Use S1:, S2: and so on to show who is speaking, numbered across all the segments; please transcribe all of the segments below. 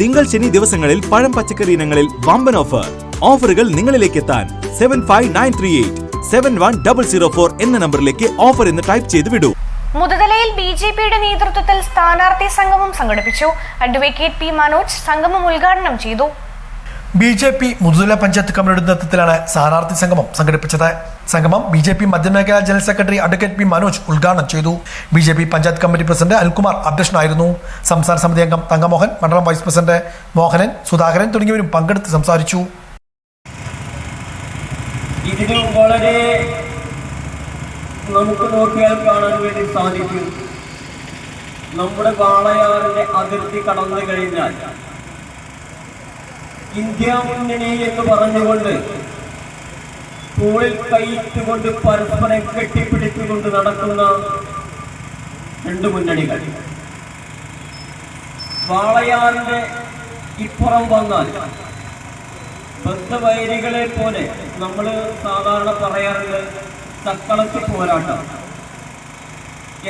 S1: തിങ്കൾ ശനി ദിവസങ്ങളിൽ പഴം പച്ചക്കറി ഇനങ്ങളിൽ വമ്പൻ ഓഫർ ഓഫറുകൾ നിങ്ങളിലേക്ക് എത്താൻ seven five nine three eight seven one double zero four എന്ന നമ്പറിലേക്ക് ഓഫർ എന്ന് ടൈപ്പ് ചെയ്ത് വിടൂ.
S2: മുതലയിൽ ബി ജെ പിയുടെ നേതൃത്വത്തിൽ സ്ഥാനാർത്ഥി സംഗമം സംഘടിപ്പിച്ചു. അഡ്വക്കേറ്റ് പി മനോജ് സംഗമം ഉദ്ഘാടനം ചെയ്തു.
S3: B J P Muthuthala panchayat കമ്മിറ്റിയുടെ നേതൃത്വത്തിലാണ് സ്ഥാനാർത്ഥി സംഗമം സംഘടിപ്പിച്ചത്. സംഗമം B J P മധ്യമേഖലാ general secretary advocate P Manoj ഉദ്ഘാടനം ചെയ്തു. B J P panchayat committee president Alkumar അധ്യക്ഷനായിരുന്നു. സംസ്ഥാന സമിതി അംഗം തങ്കമോഹൻ മണ്ഡലം വൈസ് പ്രസിഡന്റ് മോഹനൻ സുധാകരൻ തുടങ്ങിയവരും പങ്കെടുത്ത് സംസാരിച്ചു.
S4: വളരെ നമുക്ക് നോക്കിയാൽ കാണാൻ വേണ്ടി സാധിക്കും. നമ്മുടെ വാളയാറിന്റെ അതിർത്തി കടന്നു കഴിഞ്ഞാൽ ഇന്ത്യ മുന്നണി എന്ന് പറഞ്ഞുകൊണ്ട് തോളിൽ കൈയിട്ടുകൊണ്ട് പരസ്പരം കെട്ടിപ്പിടിച്ചുകൊണ്ട് നടക്കുന്ന രണ്ട് മുന്നണികൾ. വാളയാറിന്റെ ഇപ്പുറം വന്നാൽ ബദ്ധവൈരികളെ പോലെ നമ്മൾ സാധാരണ പറയാറുണ്ട് ചക്കളത്തി പോരാട്ടം.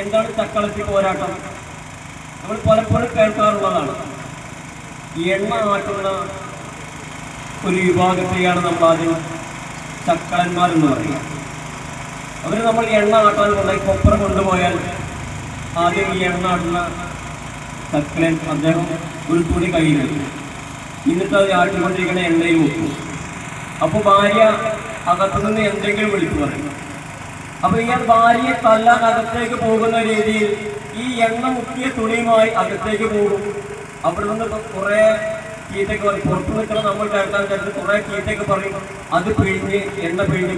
S4: എന്താണ് ചക്കളത്തി പോരാട്ടം? നമ്മൾ പലപ്പോഴും കേൾക്കാറുള്ളതാണ്. എണ്ണ ആട്ടുന്ന ഒരു വിഭാഗത്തെയാണ് നമ്മൾ ആദ്യം ചക്കളന്മാരെന്ന് പറയുക അവർ നമ്മൾ എണ്ണ ആട്ടാൻ കൊണ്ടുപോയി കൊപ്പറ കൊണ്ടുപോയാൽ ആദ്യം ഈ എണ്ണ ആട്ടുന്ന ചക്കളൻ അദ്ദേഹം ഒരു തുണി കയ്യിൽ എന്നിട്ട് അത് ആട്ടിക്കൊണ്ടിരിക്കുന്ന എണ്ണയിൽ വെക്കും. അപ്പോൾ ഭാര്യ അകത്തുനിന്ന് എന്തെങ്കിലും വിളിച്ചു പറയും. അപ്പൊ ഇയാൾ ഭാര്യയെ തല്ലാൻ അകത്തേക്ക് പോകുന്ന രീതിയിൽ ഈ എണ്ണ മുക്കിയ തുണിയുമായി അകത്തേക്ക് പോകും. അവിടെ നിന്ന് കുറെ ചീത്തക്ക് പറയും പുറത്തു നിൽക്കണം നമ്മൾ കേട്ടാൽ കുറെ ചീത്തക്ക് പറയും അത് പിഴിഞ്ഞ് എണ്ണ പിഴിഞ്ഞ്